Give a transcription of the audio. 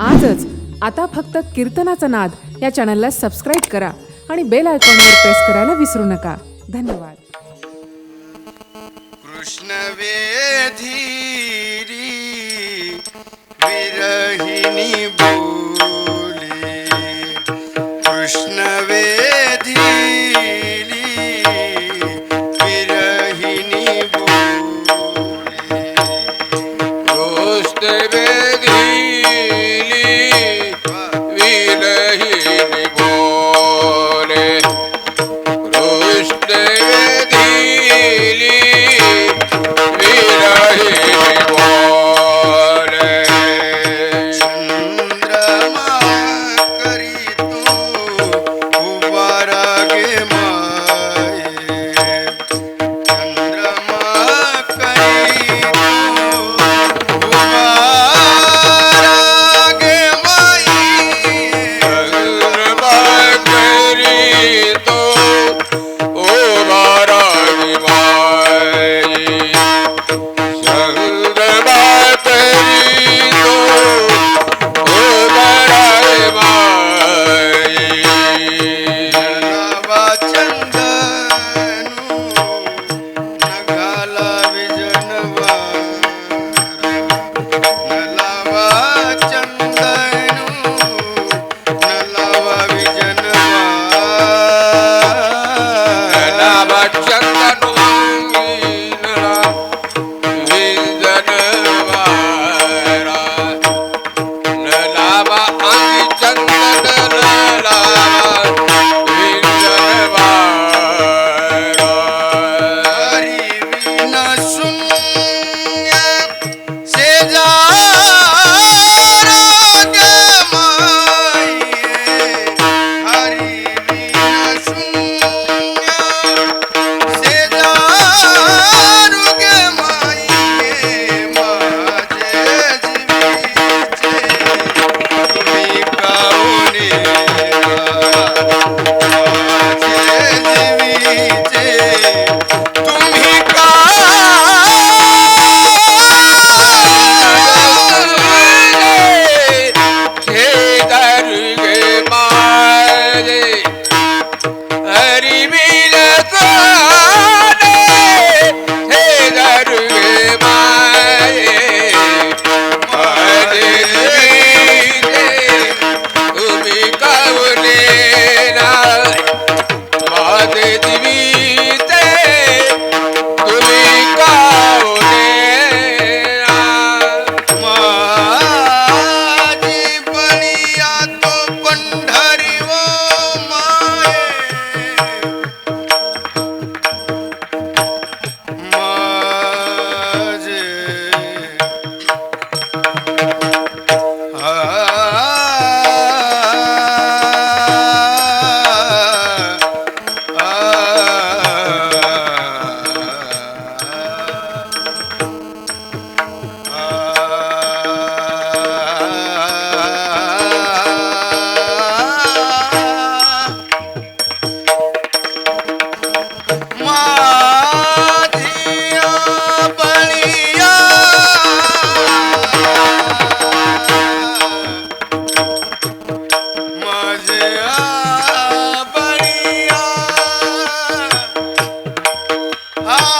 आजच आता फक्त कीर्तनाचा नाद या चॅनलला सबस्क्राईब करा आणि बेल आयकॉनवर प्रेस करायला विसरू नका. धन्यवाद. कृष्ण वेधीरी विरहिणी Ah.